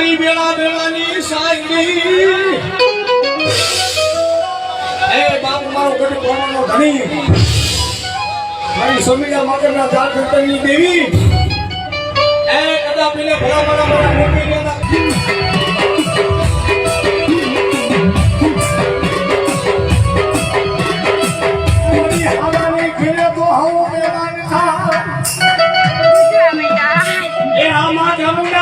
મારી બેળા બેળાની સાંગડી એ બાપ મારો ગઢ કોમનો ધણી. મારી સમીરા માતરના ચાર દેવી. એ કદા પેલે ભલા ભલા ભલા મોકલી દેતા Jamuna.